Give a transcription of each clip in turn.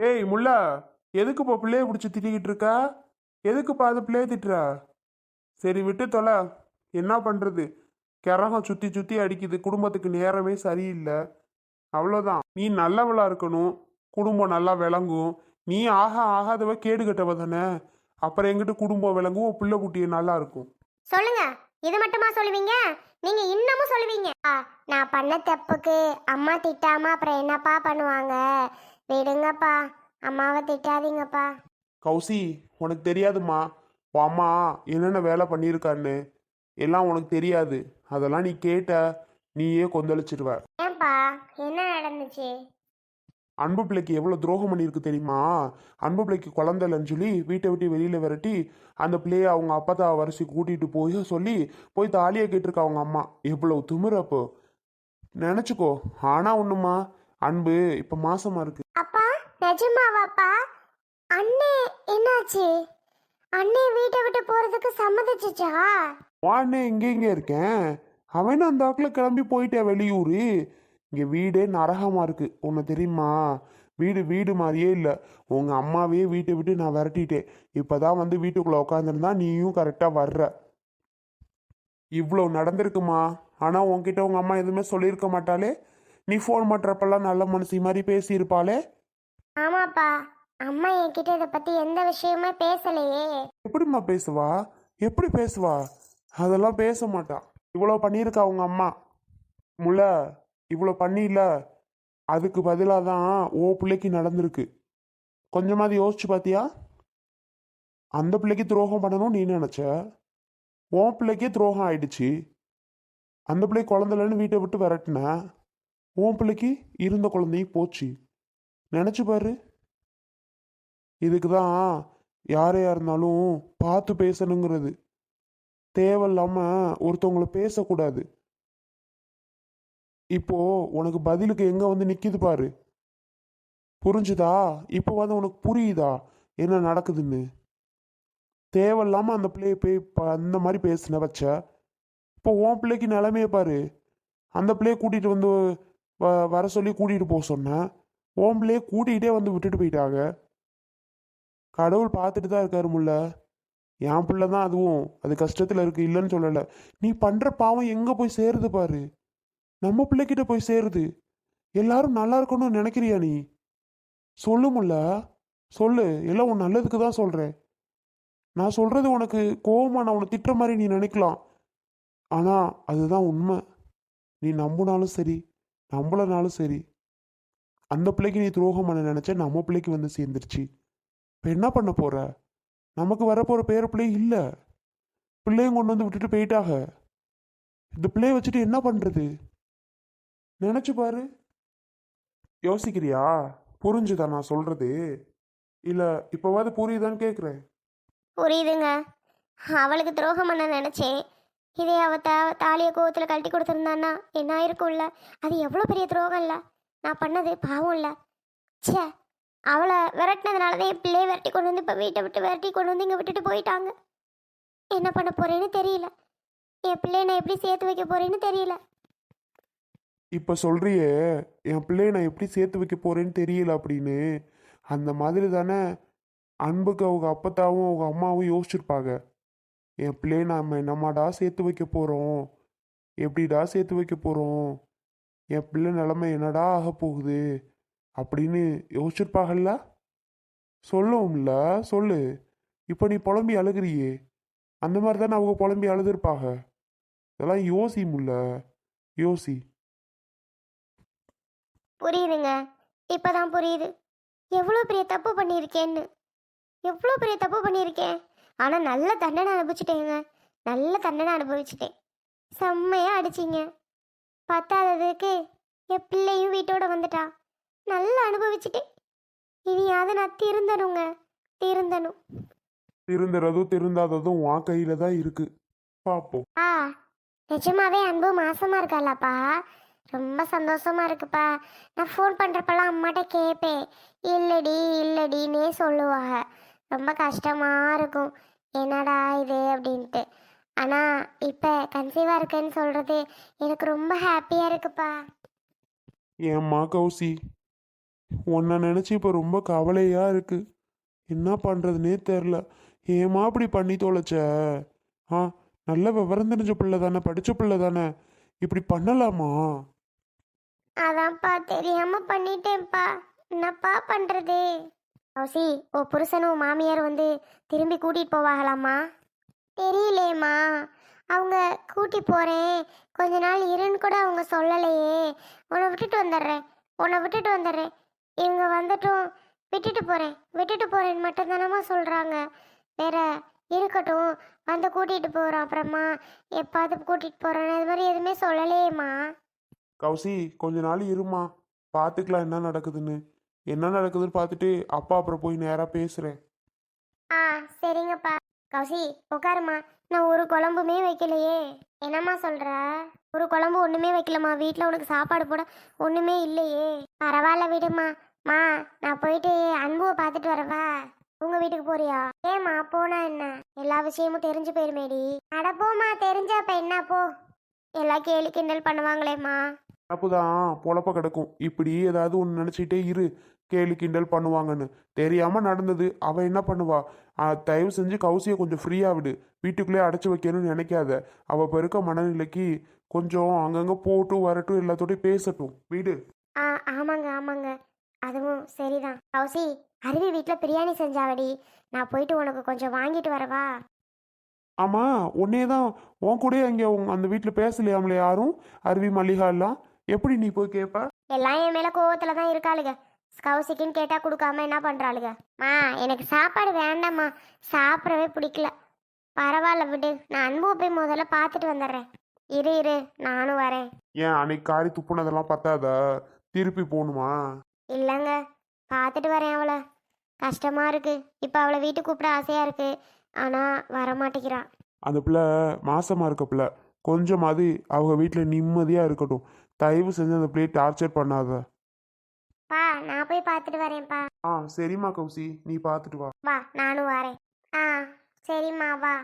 ஏய் முல்லா எதுக்குப்பா பிள்ளைய பிடிச்சி திட்டிக்கிட்டு இருக்கா? எதுக்குப்பா அது பிள்ளைய திட்டுற? சரி விட்டு தொலை. என்ன பண்ணுறது கிரகம் சுற்றி சுற்றி அடிக்குது. குடும்பத்துக்கு நேரமே சரியில்லை. அவ்வளோதான் நீ நல்லவளா இருக்கணும். குடும்பம் நல்லா விளங்கும். நீ ஆக ஆகாதவ கேடு கட்டவ தானே? அப்புறம் எங்கிட்ட குடும்பம் விளங்கும்? பிள்ளை குட்டிய நல்லா இருக்கும். சொல்லுங்க. இது மட்டுமா சொல்லுவீங்க? நீங்க இன்னமும் சொல்லுவீங்க. நான் பண்ண தப்புக்கு அம்மா திட்டாம அப்புறம் என்னப்பா பண்ணுவாங்க? விடுங்கப்பா. அம்மாவை திட்டாதீங்கப்பா. கௌசி உனக்கு தெரியாதும்மா. உன் அம்மா என்னென்ன வேலை பண்ணியிருக்கான்னு. எல்லாம் உனக்கு தெரியாது. அதெல்லாம் நீ கேட்ட நீயே கொந்தளிச்சிருவ. ஏன்பா என்ன நடந்துச்சு? அன்பு பிள்ளைக்கு எவ்வளோ துரோகம் பண்ணியிருக்கு தெரியுமா? அன்பு பிள்ளைக்கு குழந்தை இல்லைன்னு சொல்லி வீட்டை விட்டு வெளியில் விரட்டி அந்த பிள்ளைய அவங்க அப்பத்தா வரிசை கூட்டிகிட்டு போய் சொல்லி போய் தாலியை கேட்டிருக்கா அவங்க அம்மா. எவ்வளோ திமிரு அப்போ. நினச்சிக்கோ ஆனால் ஒன்றுமா அன்பு இப்போ மாசமா இருக்கு. அப்பா நிஜமாவாப்பா? அண்ணே என்னாச்சு? அண்ணே வீட்டை விட்டு போறதுக்கு சம்மதிச்சுச்சா? வாண்ணே இங்கே இங்கே இருக்கேன். அவன் அந்த ஆக்கில் கிளம்பி போயிட்டேன் வெளியூர். இங்கே வீடே நரகமாக இருக்கு. உன்னை தெரியுமா? வீடு வீடு மாதிரியே இல்லை. உங்கள் அம்மாவையே வீட்டை விட்டு நான் விரட்டிட்டேன். இப்போ தான் வந்து வீட்டுக்குள்ளே உட்காந்துருந்தா நீயும் கரெக்டாக வர்ற. இவ்வளோ நடந்திருக்குமா? ஆனால் உன்கிட்ட உங்கள் அம்மா எதுவுமே சொல்லியிருக்க மாட்டாளே. நீ ஃபோன் பண்ணுறப்பெல்லாம் நல்ல மனுஷி மாதிரி பேசியிருப்பாளே? ஆமாப்பா. அம்மா என்கிட்ட இதை பத்தி எந்த விஷயமே பேசலையே. எப்படிம்மா பேசுவா? எப்படி பேசுவா? அதெல்லாம் பேச மாட்டா. இவ்வளோ பண்ணியிருக்கா அவங்க அம்மா. முல்ல இவ்வளோ பண்ணியில அதுக்கு பதிலாக தான் ஓ பிள்ளைக்கு நடந்திருக்கு. கொஞ்சமாவது யோசிச்சு பார்த்தியா அந்த பிள்ளைக்கு துரோகம் பண்ணணும் நீ நினச்ச? உன் பிள்ளைக்கே துரோகம் ஆயிடுச்சு. அந்த பிள்ளை குழந்தைலன்னு வீட்டை விட்டு விரட்டின. உன் பிள்ளைக்கு இருந்த குழந்தையும் போச்சு. நினச்சி பாரு. இதுக்கு தான் யாரையா இருந்தாலும் பார்த்து பேசணுங்கிறது. தேவையில்லாமல் ஒருத்தவங்களை பேசக்கூடாது. இப்போ உனக்கு பதிலுக்கு எங்கே வந்து நிற்கிது பாரு. புரிஞ்சுதா? இப்போ வந்து உனக்கு புரியுதா? என்ன நடக்குதுன்னு? தேவையில்லாமல் அந்த பிள்ளையை போய் அந்த மாதிரி பேசின வச்ச. இப்போ உன் பிள்ளைக்கு நிலமையே பாரு. அந்த பிள்ளையை கூட்டிகிட்டு வந்து வ வர சொல்லி கூட்டிகிட்டு போக சொன்னேன் உன் கூட்டிகிட்டே வந்து விட்டுட்டு போயிட்டாங்க. கடவுள் பார்த்துட்டு தான் இருக்காரு முல்ல. என் பிள்ளை தான் அதுவும். அது கஷ்டத்தில் இருக்குது இல்லைன்னு சொல்லலை. நீ பண்ணுற பாவம் எங்கே போய் சேருது பாரு. நம்ம பிள்ளைக்கிட்ட போய் சேருது. எல்லாரும் நல்லா இருக்கணும்னு நினைக்கிறியா நீ? சொல்லு முல்ல. சொல்லு. எல்லாம் உன் நல்லதுக்கு தான் சொல்கிறேன் நான் சொல்கிறது உனக்கு கோவமாக நான் உன்னை திட்டுற மாதிரி நீ நினைக்கலாம். ஆனால் அதுதான் உண்மை. நீ நம்பினாலும் சரி நம்மளனாலும் சரி அந்த பிள்ளைக்கு நீ துரோகம் பண்ண நினச்ச நம்ம பிள்ளைக்கு வந்து சேர்ந்துருச்சு. இப்போ என்ன பண்ண போகிற நமக்கு வரப்போகிற பேர பிள்ளை இல்லை. பிள்ளையும் கொண்டு வந்து விட்டுட்டு போயிட்டாக. இந்த பிள்ளைய வச்சுட்டு என்ன பண்ணுறது நினச்சி பாரு. யோசிக்கிறியா? புரிஞ்சுதா நான் சொல்கிறது இல்லை இப்போவாது புரியுதான்னு கேட்குறேன் புரியுதுங்க. அவளுக்கு துரோகம் பண்ண நினச்சேன். இதே அவ தா தாலியை கோவத்தில் கழட்டி கொடுத்துருந்தான்னா என்ன இருக்கும்ல அது எவ்வளோ பெரிய துரோகம் இல்லை நான் பண்ணது பாவம் இல்லை ச்சே அவளை விரட்டினதுனால தான் என் பிள்ளையை விரட்டி கொண்டு வந்து இப்போ வீட்டை விட்டு விரட்டி கொண்டு வந்து இங்கே விட்டுட்டு போயிட்டாங்க. என்ன பண்ண போறேன்னு தெரியல. என் பிள்ளையை நான் எப்படி சேர்த்து வைக்க போறேன்னு தெரியல. இப்போ சொல்றியே என் பிள்ளைய நான் எப்படி சேர்த்து வைக்க போறேன்னு தெரியல அப்படின்னு. அந்த மாதிரி தானே அன்புக்கு அவங்க அப்பத்தாவும் அவங்க அம்மாவும் யோசிச்சிருப்பாங்க. என் பிள்ளைய நாம் என்னமாடா சேர்த்து வைக்க போகிறோம் எப்படிடா சேர்த்து வைக்க போகிறோம் என் பிள்ளை நிலமை என்னடா ஆக போகுது? அப்படின்னு யோசிச்சிருப்பாங்கல்ல சொல்லுவோம்ல சொல்லு. இப்போ நீ புலம்பி அழுகுறியே. அந்த மாதிரி தானே அவங்க புலம்பி அழுதுருப்பாங்க. இதெல்லாம் யோசி முல்ல. யோசி. புரியுதுங்க. இப்போதான் புரியுது. எவ்வளோ பெரிய தப்பு பண்ணியிருக்கேன்னு. எவ்வளோ பெரிய தப்பு பண்ணியிருக்கேன்? ஆனால் நல்ல தண்டனை அனுபவிச்சிட்டேங்க. நல்ல தண்டனை அனுபவிச்சிட்டேன். செம்மையாக அடிச்சிங்க. பத்தாததுக்கு என் பிள்ளையும் வீட்டோட வந்துட்டா. நல்லா அனுபவிச்சிட்டேன் இனியாவது நான் திருந்தணுங்க. திருந்தணும். திருந்துறதும் திருந்தாததும் உன் கையில தான் இருக்கு. பார்ப்போம் ஆ நிஜமாவே அன்பு மாசமா இருக்காளாப்பா. ரொம்ப சந்தோஷமா இருக்குப்பா. நான் ஃபோன் பண்றப்பெல்லாம் அம்மாட்ட கேட்பேன் இல்லடி இல்லடின்னே சொல்லுவாங்க. ரொம்ப கஷ்டமா இருக்கும். என்னடா இது அப்படின்ட்டு. ஆனா இப்ப கன்சீவா இருக்கேன்னு சொல்றது எனக்கு ரொம்ப ஹாப்பியா இருக்குப்பா. ஏம்மா கௌசி? உன்னை நினச்சி இப்போ ரொம்ப கவலையாக இருக்கு. என்ன பண்ணுறதுனே தெரில. ஏமா இப்படி பண்ணி தொலைச்ச? ஆ நல்ல விவரம் தெரிஞ்ச பிள்ளை தானே படித்த பிள்ளை தானே. இப்படி பண்ணலாமா? அதான்ப்பா தெரியாம பண்ணிட்டேன்ப்பா. என்னப்பா பண்றது? கௌசி ஓ புருஷனும் மாமியார் வந்து திரும்பி கூட்டிட்டு போவாங்களாம்மா? தெரியலேம்மா. அவங்க கூட்டி போகிறேன் கொஞ்ச நாள் இருன்னு கூட அவங்க சொல்லலையே. உன்னை விட்டுட்டு வந்துடுறேன். உன்னை விட்டுட்டு வந்துடுறேன். இவங்க வந்துட்டும் விட்டுட்டு போகிறேன் விட்டுட்டு போகிறேன்னு மட்டும் தானம்மா வேற இருக்கட்டும். வந்து கூட்டிகிட்டு போகிறோம் அப்புறமா எப்பாவது கூட்டிகிட்டு போகிறோன்னு இது மாதிரி எதுவுமே சொல்லலையேம்மா. கௌசி கொஞ்ச நாள் இருமா பார்த்துக்கலாம் என்ன நடக்குதுன்னு. என்ன நடக்குதுன்னு பார்த்துட்டு அப்பா அப்புறம் போய் நேராக பேசுகிறேன் ஆ சரிங்கப்பா. கௌசி உட்காருமா நான் ஒரு குழம்புமே வைக்கலையே. என்னம்மா சொல்ற? ஒரு குழம்பு ஒண்ணுமே வைக்கலம்மா. வீட்டில் உனக்கு சாப்பாடு போட ஒண்ணுமே இல்லையே. பரவாயில்ல விடுமா மா நான் போயிட்டு அன்புவை பார்த்துட்டு வரவா? உங்க வீட்டுக்கு போறியா? ஏம்மா போனா என்ன? எல்லா விஷயமும் தெரிஞ்சு போயிருமேடி. அட போம்மா தெரிஞ்சா அப்ப என்ன? போ. எல்லாம் கேலி கிண்டல் பண்ணுவாங்களேம்மா. அப்போதான் பொழப்ப கிடக்கும். இப்படி ஏதாவது ஒன்று நினச்சிட்டே இரு. கேலி கிண்டல் பண்ணுவாங்கன்னு. தெரியாமல் நடந்தது. அவள் என்ன பண்ணுவா? தயவு செஞ்சு கௌசியை கொஞ்சம் ஃப்ரீயாக விடு. வீட்டுக்குள்ளே அடைச்சி வைக்கணும்னு நினைக்காத. அவள் இப்போ இருக்க மனநிலைக்கு கொஞ்சம் அங்கங்கே போட்டும் வரட்டும் எல்லாத்தோடய பேசட்டும். வீடு. ஆ ஆமாங்க ஆமாங்க. அதுவும் சரிதான். கௌசி அருவி வீட்டில் பிரியாணி செஞ்சாவடி. நான் போயிட்டு உனக்கு கொஞ்சம் வாங்கிட்டு வரவா? ஆமாம் உன்னே தான் உன் கூடயே அங்கே அந்த வீட்டில் பேசலையாமலே யாரும்? அருவி மல்லிகா எல்லாம் எப்படி நீ போய் கேட்ப எல்லாம் என் மேலே கோவத்தில் தான் இருக்காளுங்க. கௌசிக்குன்னு கேட்டால் கொடுக்காம என்ன பண்ணுறாளுங்க மா எனக்கு சாப்பாடு வேண்டாம்மா. சாப்பிடவே பிடிக்கல. பரவாயில்ல விடு. நான் அன்பு போய் முதல்ல பார்த்துட்டு வந்துடுறேன். இரு இரு. நானும் வரேன். ஏன் அன்னைக்கு காரி துப்புனதெல்லாம் பத்தாதா? திருப்பி போகணுமா? இல்லைங்க. பார்த்துட்டு வரேன் அவளை. கஷ்டமாக இருக்கு. இப்போ அவளை வீட்டுக்கு கூப்பிட ஆசையாக இருக்கு. ஆனால் வரமாட்டேங்கிறா அந்த பிள்ளை மாசமா இருக்க பிள்ளை. கொஞ்சமாவது அவங்க வீட்டில் நிம்மதியாக இருக்கட்டும். தயவு செஞ்சு அந்த பிள்ளையை டார்ச்சர் பண்ணாத. பா நான் போய் பார்த்துட்டு வரேன்ப்பா. ஆ சரிம்மா கௌசி. நீ பார்த்துட்டு வா. வா நானும் வரேன். ஆ சரிம்மா வா.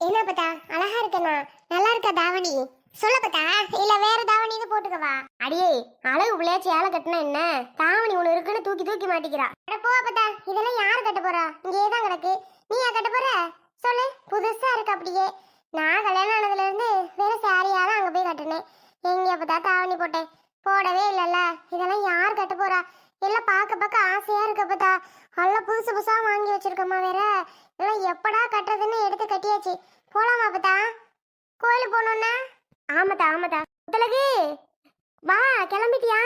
என்ன பத்தா அழகா இருக்கனா? நல்லா இருக்கா தாவணி? சொல்ல பத்தா இல்ல வேற தாவணி இது போட்டுக்கவா அடியே அழகு பிள்ளையா சேலை கட்டினா என்ன? தாவணி ஒண்ணு இருக்குன்னு தூக்கி தூக்கி மாட்டிக்கிறா. அட போ பத்தா இதெல்லாம் யார் கட்ட போறா? இங்கே தான் கிடக்கு. நீயா கட்ட போற? சொல்லு. புதுசா இருக்கு அப்படியே. நான் கல்யாணம் ஆனதுல இருந்து வேற சாரியா தான் அங்க போய் கட்டினேன். எங்க அப்பதா தாவணி போட்டேன். போடவே இல்லைல்ல. இதெல்லாம் யார் கட்ட போறா? எல்லாம் பார்க்க பார்க்க ஆசையா இருக்கு பார்த்தா. நல்லா புதுசு புதுசா வாங்கி வச்சிருக்கோமா வேற. இதெல்லாம் எப்படா கட்டுறதுன்னு எடுத்து கட்டியாச்சு. போலாமா பார்த்தா? கோயிலுக்கு போகணுன்னா ஆமாத்தா ஆமாத்தா. முத்தலகு வா கிளம்பிட்டியா?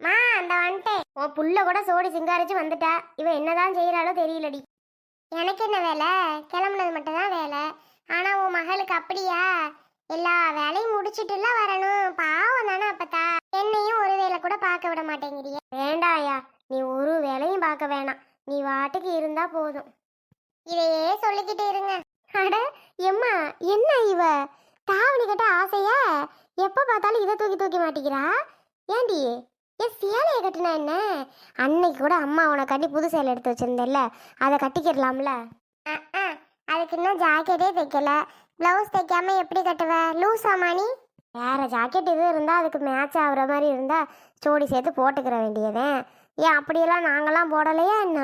மா அந்த வந்துட்டேன். உன் புள்ள கூட சோடி சிங்காரிச்சு வந்துட்டா. இவன் என்னதான் செய்யறாளோ தெரியலடி. எனக்கு என்ன வேலை? கிளம்புனது மட்டும்தான் வேலை. ஆனா உன் மகளுக்கு அப்படியா? எல்லா வேலையும் முடிச்சிட்டுல வரணும். பாவம் தானே அப்பத்தா. என்னையும் ஒரு வேலை கூட பார்க்க விட மாட்டேங்கிறிய. வேண்டாயா நீ ஒரு வேலையும் பார்க்க வேணாம். நீ வாட்டுக்கு இருந்தா போதும். இதையே சொல்லிக்கிட்டு இருங்க. அட எம்மா என்ன இவ? தாவணி கட்ட ஆசையா? எப்ப பார்த்தாலும் இதை தூக்கி தூக்கி மாட்டிக்கிறா? ஏண்டி? என் சேலையை கட்டினா என்ன? அன்னைக்கு கூட அம்மா உனக்காண்டி புது சேலை எடுத்து வச்சிருந்தேல்ல அதை கட்டிக்கிடலாம்ல அதுக்கு இன்னும் ஜாக்கெட்டே தைக்கல. ப்ளவுஸ் தைக்காம எப்படி கட்டுவ? லூஸ் ஆமானி வேற ஜாக்கெட் எதுவும் இருந்தால் அதுக்கு மேட்ச் ஆகுற மாதிரி இருந்தால் ஜோடி சேர்த்து போட்டுக்கிற வேண்டியதேன் ஏன் அப்படியெல்லாம் நாங்களாம் போடலையா என்ன?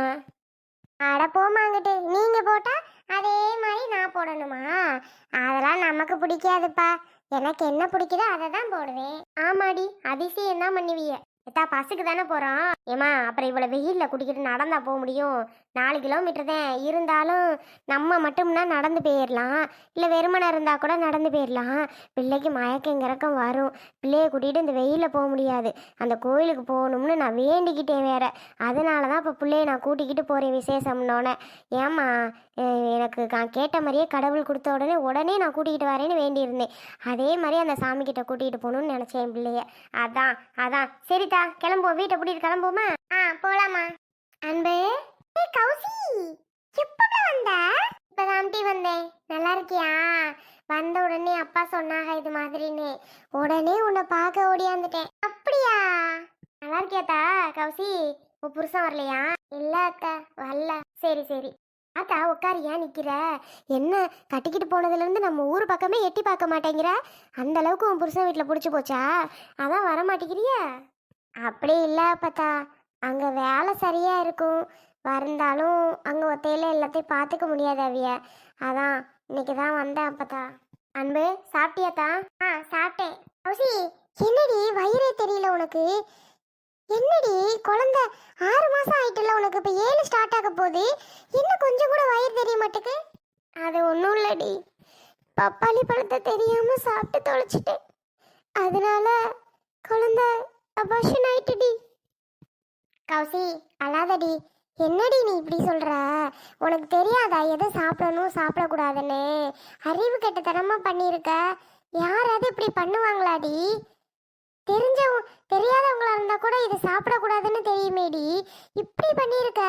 அட போமாங்கிட்டு நீங்கள் போட்டால் அதே மாதிரி நான் போடணுமா? அதெல்லாம் நமக்கு பிடிக்காதுப்பா. எனக்கு என்ன பிடிக்குதோ அதை தான் போடுவேன். ஆமாடி அதிசயம் தான் பண்ணுவிய. எத்தா பஸ்ஸுக்கு தானே போகிறோம் ஏமா அப்புறம் இவ்வளோ வெயிலில் குடிக்கிட்டு நடந்தால் போக முடியும். நாலு கிலோமீட்டர் தான் இருந்தாலும் நம்ம மட்டும்னா நடந்து போயிடலாம் இல்லை வெறுமனை இருந்தால் கூட நடந்து போயிடலாம் பிள்ளைக்கு மயக்கம் கிறக்கம் வரும். பிள்ளைய கூட்டிகிட்டு இந்த வெயிலில் போக முடியாது. அந்த கோயிலுக்கு போகணும்னு நான் வேண்டிக்கிட்டேன் வேற. அதனால தான் இப்போ பிள்ளைய நான் கூட்டிக்கிட்டு போகிறேன் விசேஷம்னோடனே ஏம்மா எனக்கு நான் கேட்ட மாதிரியே கடவுள் கொடுத்த உடனே உடனே நான் கூட்டிகிட்டு வரேன்னு வேண்டியிருந்தேன். அதே மாதிரி அந்த சாமிக்கிட்ட கூட்டிகிட்டு போகணும்னு நினச்சேன் பிள்ளைய. அதான் அதான். சரிதா கிளம்புவோம். வீட்டை கூட்டிகிட்டு கிளம்புவோமா? ஆ போகலாமா அன்பே. ஏ கௌசி எப்போ வந்த? இப்பதான் வந்தேன். நல்லா இருக்கியா? வந்த உடனே அப்பா சொன்னாங்க இது மாதிரின்னு. உடனே உன்னை பார்க்க ஓடியாந்துட்டேன். அப்படியா? நல்லா இருக்கியாத்தா கௌசி உன் புருஷன் வரலையா? இல்ல அத்தா வரல. சரி சரி. அக்கா உட்காரு ஏன் நிக்கிற? என்ன கட்டிக்கிட்டு போனதுல இருந்து நம்ம ஊர் பக்கமே எட்டி பார்க்க மாட்டேங்கிற? அந்த அளவுக்கு உன் புருஷன் வீட்டில் பிடிச்சி போச்சா? அதான் வர மாட்டேங்கிறிய அப்படி இல்லை அப்பத்தா. அங்கே வேலை சரியாக இருக்கும். வந்தாலும் அங்கே ஒத்தையில் எல்லாத்தையும் பார்த்துக்க முடியாது அவிய. அதான் இன்னைக்கு தான் வந்தேன் அப்பதா அன்பு சாப்பிட்டியாத்தா? ஆ சாப்பிட்டேன். கௌசி என்னடி வயிறே தெரியல உனக்கு? என்னடி குழந்த ஆறு மாதம் ஆயிட்டுல உனக்கு? இப்போ ஏழு ஸ்டார்ட் ஆக போகுது. இன்னும் கொஞ்சம் கூட வயிறு தெரிய மாட்டேக்கு அது ஒன்றும் இல்லடி. பப்பாளி பழத்தை தெரியாமல் சாப்பிட்டு தொலைச்சிட்டேன். அதனால குழந்த அபாஷன் ஆயிட்டுடி. கௌசி அழாதடி. என்னடி நீ இப்படி சொல்ற? உனக்கு தெரியாதா எதை சாப்பிடணும் சாப்பிடக்கூடாதுன்னு? அறிவு கெட்டத்தனமா பண்ணியிருக்க? யாராவது இப்படி பண்ணுவாங்களாடி? தெரிஞ்சவங்க தெரியாதவங்களா இருந்தா கூட இது சாப்பிடக்கூடாதுன்னு தெரியுமேடி. இப்படி பண்ணியிருக்க?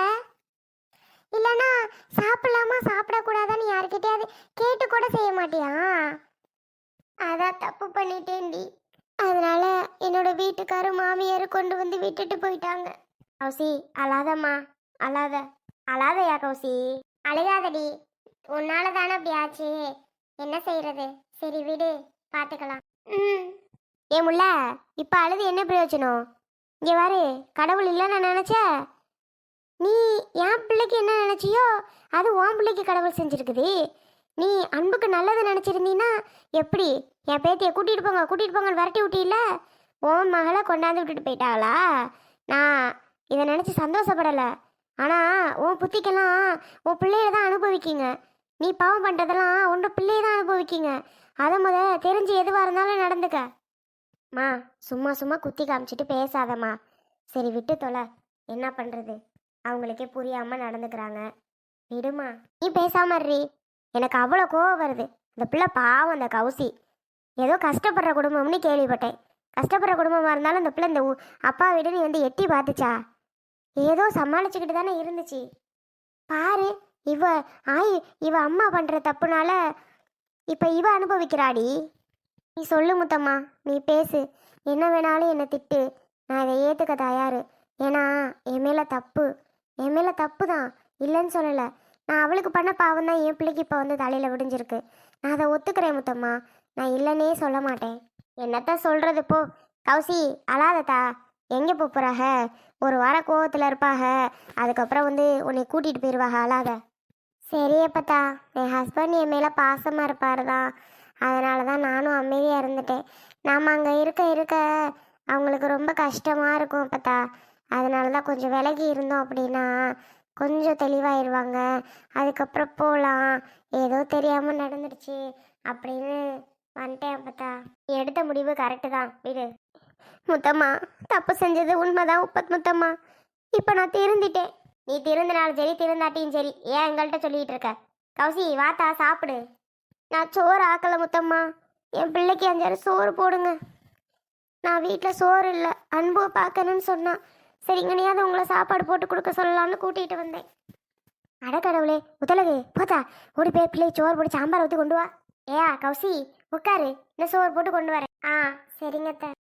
இல்லனா சாப்பிடலாமா சாப்பிடக்கூடாதான்னு யாருக்கிட்டயாவது கேட்டு கூட செய்ய மாட்டியா? அதான் தப்பு பண்ணிட்டேன்டி. அதனால என்னோட வீட்டுக்காரும் மாமியாரும் கொண்டு வந்து விட்டுட்டு போயிட்டாங்க. கௌசி அழாதம்மா. அழாத. அழாதையா கௌசி? அழுகாதடி. உன்னால தானே அப்படி ஆச்சு. என்ன செய்யறது சரி விடு. பார்த்துக்கலாம் ம். ஏ முல்ல இப்போ அழுது என்ன பிரயோஜனம் இங்கே வாரு கடவுள் இல்லைன்னு நான் நினச்ச. நீ என் பிள்ளைக்கு என்ன நினச்சியோ அது உன் பிள்ளைக்கு கடவுள் செஞ்சுருக்குது. நீ அன்புக்கு நல்லது நினச்சிருந்தீன்னா எப்படி? என் பேத்தியை கூட்டிகிட்டு போங்க கூட்டிகிட்டு போங்கன்னு விரட்டி விட்டியில உன் மகளை கொண்டாந்து விட்டுட்டு போயிட்டாங்களா நான் இதை நினச்சி சந்தோஷப்படலை. ஆனால் உன் புத்திக்கெல்லாம் உன் பிள்ளைய தான் அனுபவிக்கிங்க. நீ பாவம் பண்ணுறதெல்லாம் உன்னோட பிள்ளைய தான் அனுபவிக்கிங்க. அதை முத தெரிஞ்சு எதுவாக இருந்தாலும் நடந்துக்க. மா சும்மா சும்மா குத்தி காமிச்சிட்டு பேசாதம்மா. சரி விட்டு தொலை. என்ன பண்ணுறது அவங்களுக்கே புரியாமல் நடந்துக்கிறாங்க. விடுமா. நீ பேசாம இருறி எனக்கு அவ்வளோ கோவம் வருது. இந்த பிள்ளை பாவம் அந்த கௌசி ஏதோ கஷ்டப்படுற குடும்பம்னு கேள்விப்பட்டேன். கஷ்டப்படுற குடும்பமாக இருந்தாலும் இந்த பிள்ளை இந்த அப்பா வீடுன்னு நீ வந்து எட்டி பார்த்துச்சா? ஏதோ சமாளிச்சுக்கிட்டு தானே இருந்துச்சு. பாரு இவ ஆய் இவ அம்மா பண்ணுற தப்புனால இப்போ இவ அனுபவிக்கிறாடி. நீ சொல்லு முத்தம்மா நீ பேசு. என்ன வேணாலும் என்னை திட்டு. நான் இதை ஏற்றுக்க தயாரு ஏன்னா என் மேலே தப்பு. என் மேலே தப்பு தான் இல்லைன்னு சொல்லலை. நான் அவளுக்கு பண்ண பாவம் தான் என் பிள்ளைக்கு இப்போ வந்து தலையில் விடிஞ்சிருக்கு. நான் அதை ஒத்துக்கிறேன் முத்தம்மா. நான் இல்லைன்னே சொல்ல மாட்டேன். என்னத்தான் சொல்கிறது போ. கௌசி அழாதத்தா எங்கே போகிறாக ஒரு வாரம் கோவத்தில் இருப்பாக. அதுக்கப்புறம் வந்து உன்னை கூட்டிகிட்டு போயிடுவாங்க அழாத. சரி அப்பத்தா. என் ஹஸ்பண்ட் என் மேலே பாசமாக இருப்பார் தான் அதனால தான் நானும் அமைதியாக இருந்துட்டேன். நாம் அங்கே இருக்க இருக்க அவங்களுக்கு ரொம்ப கஷ்டமாக இருக்கும் அப்பத்தா. அதனால தான் கொஞ்சம் விலகி இருந்தோம் அப்படின்னா கொஞ்சம் தெளிவாயிருவாங்க. அதுக்கப்புறம் போகலாம் ஏதோ தெரியாமல் நடந்துடுச்சு அப்படின்னு வந்துட்டேன் அப்பத்தா. நீ எடுத்த முடிவு கரெக்டு தான். விடு. முத்தம்மா தப்பு செஞ்சது உண்மைதான் உப்பத் முத்தம்மா. இப்போ நான் திருந்திட்டேன். நீ திருந்தினாலும் சரி திருந்தாட்டியும் சரி ஏன் எங்கள்கிட்ட சொல்லிட்டு இருக்க? கௌசி வாத்தா சாப்பிடு. நான் சோறு ஆக்கல முத்தம்மா. என் பிள்ளைக்கு அஞ்சாறு சோறு போடுங்க. நான் வீட்டில் சோறு இல்லை அன்பு பார்க்கணும்னு சொன்னான் சரிங்கனையாவது உங்களை சாப்பாடு போட்டு கொடுக்க சொல்லலாம்னு கூட்டிகிட்டு வந்தேன். அடக்கடவுளே முதலகு போதா ஓடி போய் பிள்ளை சோறு போட்டு சாம்பார் ஊற்றி கொண்டு வா. ஏயா கௌசி உட்காரு இந்த சோறு போட்டு கொண்டு வரேன். ஆ சரிங்கத்த